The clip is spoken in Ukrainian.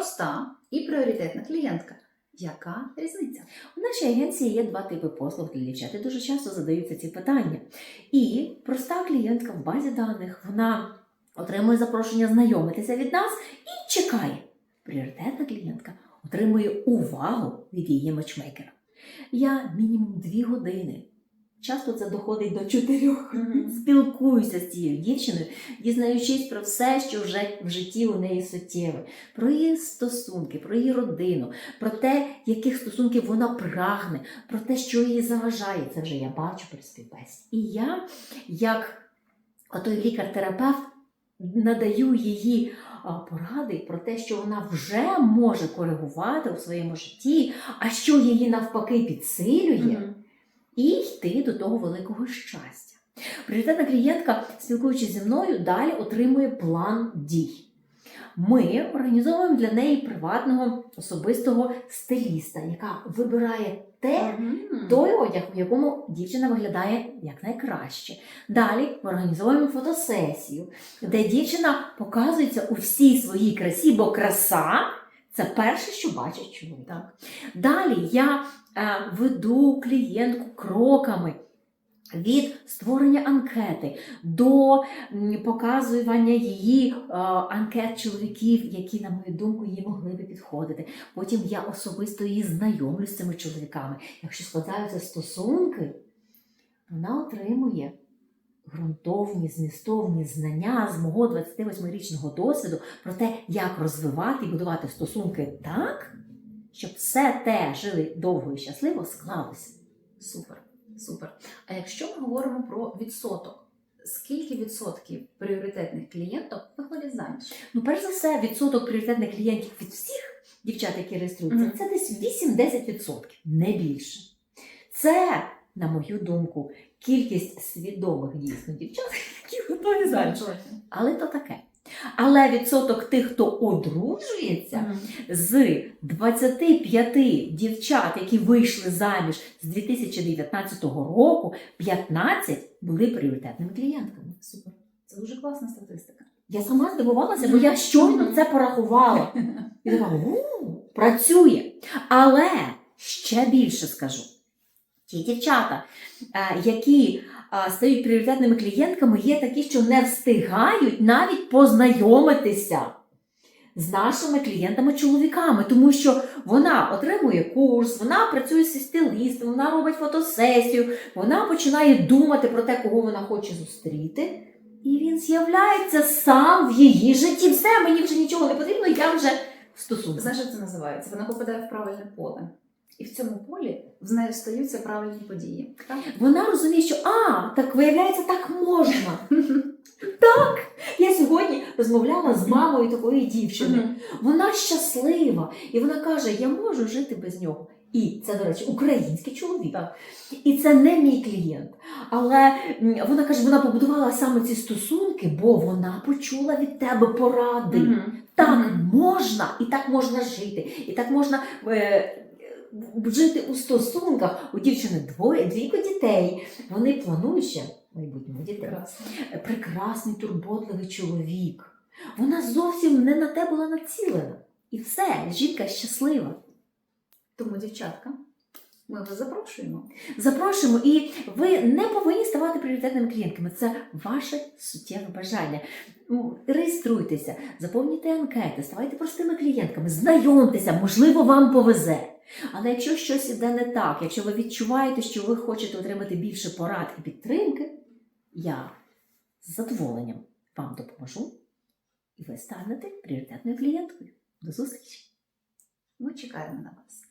проста і пріоритетна клієнтка. Яка різниця? У нашій агенції є два типи послуг для дівчат. І дуже часто задаються ці питання. І проста клієнтка в базі даних вона отримує запрошення знайомитися від нас і чекає. Пріоритетна клієнтка отримує увагу від її матчмейкера. Я мінімум дві години. Часто це доходить до чотирьох. Спілкуюся з цією дівчиною, дізнаючись про все, що вже в житті у неї суттєве, про її стосунки, про її родину, про те, яких стосунків вона прагне, про те, що їй заважає. Це вже я бачу при співбесіді. І я, як отой лікар-терапевт, надаю її поради про те, що вона вже може коригувати у своєму житті, а що її навпаки підсилює Мгм. І йти до того великого щастя. Пріоритетна клієнтка, спілкуючись зі мною, далі отримує план дій. Ми організовуємо для неї приватного особистого стиліста, яка вибирає те, той одяг, у якому дівчина виглядає якнайкраще. Далі ми організовуємо фотосесію, де дівчина показується у всій своїй красі, бо краса це перше, що бачить чоловік. Так. Далі я е, веду клієнтку кроками. Від створення анкети до показування її е, анкет чоловіків, які, на мою думку, їй могли би підходити. Потім я особисто її знайомлю з цими чоловіками. Якщо складаються стосунки, вона отримує ґрунтовні, змістовні знання з мого 28-річного досвіду про те, як розвивати і будувати стосунки так, щоб все те жили довго і щасливо склалося. Супер, супер. А якщо ми говоримо про відсоток, скільки відсотків пріоритетних клієнток виходять заміж? Ну, перш за все, відсоток пріоритетних клієнтів від всіх дівчат, які реєструються, Мгм. це десь 8-10%, не більше. Це, на мою думку, кількість свідомих дійсно дівчат, які готові заміж. Але то таке. Але відсоток тих, хто одружується, з 25 дівчат, які вийшли заміж з 2019 року, 15 були пріоритетними клієнтками. Супер. Це дуже класна статистика. Я сама здивувалася, бо я щойно це порахувала. І у, працює. Але ще більше скажу. Ті дівчата, е, які е, стають пріоритетними клієнтками, є такі, що не встигають навіть познайомитися з нашими клієнтами-чоловіками, тому що вона отримує курс, вона працює зі стилістом, вона робить фотосесію, вона починає думати про те, кого вона хоче зустріти. І він з'являється сам в її житті. Все, мені вже нічого не потрібно, я вже в. Знаєш, як це називається? Вона попадає в правильне поле. І в цьому полі з нею стаються правильні події. Так? Вона розуміє, що а, так виявляється, так можна. Так. Я сьогодні розмовляла з мамою такої дівчини. Вона щаслива, і вона каже: Я можу жити без нього. І це, до речі, український чоловік. Так. І це не мій клієнт. Але вона каже, вона побудувала саме ці стосунки, бо вона почула від тебе поради. Мгм. Так Мгм. можна, і так можна жити, і так можна е, жити у стосунках. У дівчини двоє, двійко дітей. Вони планують ще майбутньому дітей. Прекрасний турботливий чоловік. Вона зовсім не на те була націлена. І все, жінка щаслива. Тому, дівчатка, ми вас запрошуємо. Запрошуємо, і ви не повинні ставати пріоритетними клієнтками. Це ваше суттєве бажання. Реєструйтеся, заповнюйте анкети, ставайте простими клієнтками, знайомтеся, можливо, вам повезе. Але якщо щось іде не так, якщо ви відчуваєте, що ви хочете отримати більше порад і підтримки, я з задоволенням вам допоможу, і ви станете пріоритетною клієнткою. До зустрічі! Ми чекаємо на вас.